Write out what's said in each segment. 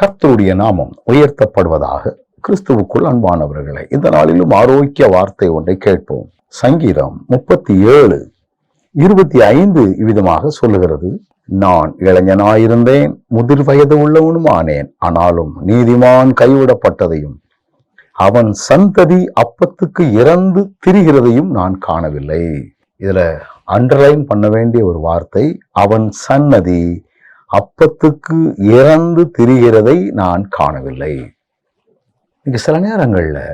கர்த்தருடைய நாமம் உயர்த்தப்படுவதாக கிறிஸ்துவுக்குள் அன்பானவர்களே இந்த நாளிலும் ஆரோக்கிய வார்த்தை ஒன்றை கேட்போம். சங்கீதம் முப்பத்தி ஏழு இருபத்தி ஐந்து விதமாக சொல்லுகிறது. நான் இளைஞனாயிருந்தேன் முதிர் வயது உள்ளவனும் ஆனேன் ஆனாலும் நீதிமான் கைவிடப்பட்டதையும் அவன் சந்ததி அப்பத்துக்கு இறந்து திரிகிறதையும் நான் காணவில்லை. இதுல அண்டர்லைன் பண்ண வேண்டிய ஒரு வார்த்தை அவன் சன்னதி. அப்பத்துக்கு இறந்து திரிகிறதை நான் காணவில்லை. இங்கே சில நேரங்களில்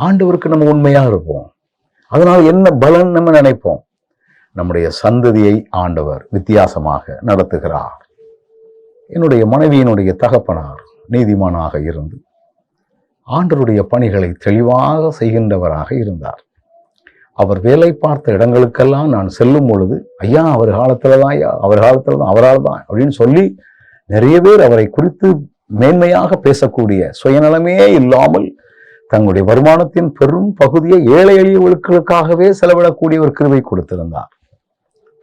ஆண்டவருக்கு நம்ம உண்மையாக இருப்போம். அதனால் என்ன பலன் நம்ம நினைப்போம்? நம்முடைய சந்ததியை ஆண்டவர் வித்தியாசமாக நடத்துகிறார். என்னுடைய மனைவியினுடைய தகப்பனார் நீதிமானாக இருந்து ஆண்டருடைய பணிகளை தெளிவாக செய்கின்றவராக இருந்தார். அவர் வேலை பார்த்த இடங்களுக்கெல்லாம் நான் செல்லும் பொழுது ஐயா அவர் காலத்தில் தான் ஐயா அவர் காலத்தில் தான் அவரால் தான் அப்படின்னு சொல்லி நிறைய பேர் அவரை குறித்து மேன்மையாக பேசக்கூடிய சுயநலமே இல்லாமல் தங்களுடைய வருமானத்தின் பெரும் பகுதியை ஏழை எளியவர்களுக்காகவே செலவிடக்கூடிய ஒரு கிருவை கொடுத்திருந்தார்.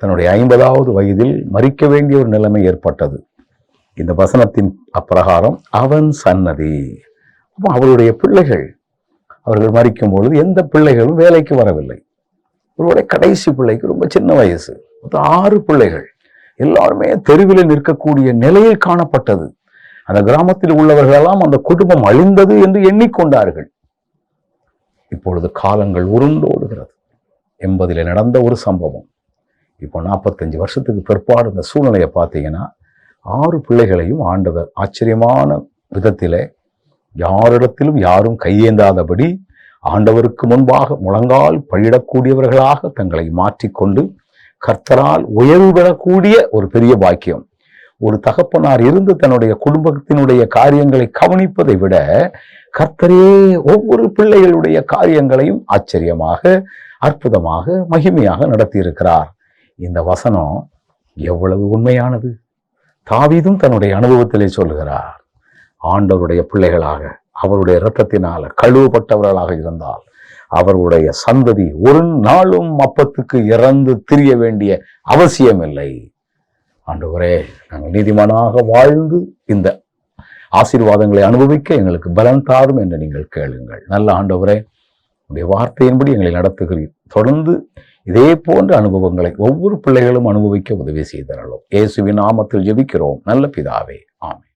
தன்னுடைய ஐம்பதாவது வயதில் மறிக்க வேண்டிய ஒரு நிலைமை ஏற்பட்டது. இந்த வசனத்தின் அப்பிரகாரம் அவன் சன்னதி அப்போ அவருடைய பிள்ளைகள் அவர்கள் மறிக்கும் பொழுது எந்த பிள்ளைகளும் வேலைக்கு வரவில்லை. இவருடைய கடைசி பிள்ளைக்கு ரொம்ப சின்ன வயசு. மொத்தம் ஆறு பிள்ளைகள். எல்லாருமே தெருவில் நிற்கக்கூடிய நிலையில் காணப்பட்டது. அந்த கிராமத்தில் உள்ளவர்களெல்லாம் அந்த குடும்பம் அழிந்தது என்று எண்ணிக்கொண்டார்கள். இப்பொழுது காலங்கள் உருண்டோடுகிறது எண்பதில் நடந்த ஒரு சம்பவம். இப்போ நாற்பத்தஞ்சு வருஷத்துக்கு பிற்பாடு இந்த சூழ்நிலையை பார்த்தீங்கன்னா ஆறு பிள்ளைகளையும் ஆண்டவர் ஆச்சரியமான விதத்திலே யாரிடத்திலும் யாரும் கையேந்தாதபடி ஆண்டவருக்கு முன்பாக முழங்கால் பழிடக்கூடியவர்களாக தங்களை மாற்றிக்கொண்டு கர்த்தரால் உயர்வு பெறக்கூடிய ஒரு பெரிய பாக்கியம். ஒரு தகப்பனார் இருந்து தன்னுடைய குடும்பத்தினுடைய காரியங்களை கவனிப்பதை விட கர்த்தரே ஒவ்வொரு பிள்ளைகளுடைய காரியங்களையும் ஆச்சரியமாக அற்புதமாக மகிமையாக நடத்தியிருக்கிறார். இந்த வசனம் எவ்வளவு உண்மையானது? தாவீதும் தன்னுடைய அனுபவத்திலே சொல்லுகிறார் ஆண்டவருடைய பிள்ளைகளாக அவருடைய இரத்தத்தினால கழுவப்பட்டவர்களாக இருந்தால் அவர்களுடைய சந்ததி ஒரு நாளும் அப்பத்துக்கு இறந்து திரிய வேண்டிய அவசியமில்லை. ஆண்டவரே நாங்கள் நீதிமானாக வாழ்ந்து இந்த ஆசீர்வாதங்களை அனுபவிக்க எங்களுக்கு பலன் தாரும் என்று நீங்கள் கேளுங்கள். நல்ல ஆண்டவரே உடைய வார்த்தையின்படி எங்களை நடத்துகிறீர். தொடர்ந்து இதே போன்ற அனுபவங்களை ஒவ்வொரு பிள்ளைகளும் அனுபவிக்க உதவி செய்தரலும் இயேசுவின் நாமத்தில் ஜெபிக்கிறோம். நல்ல பிதாவே. ஆமென்.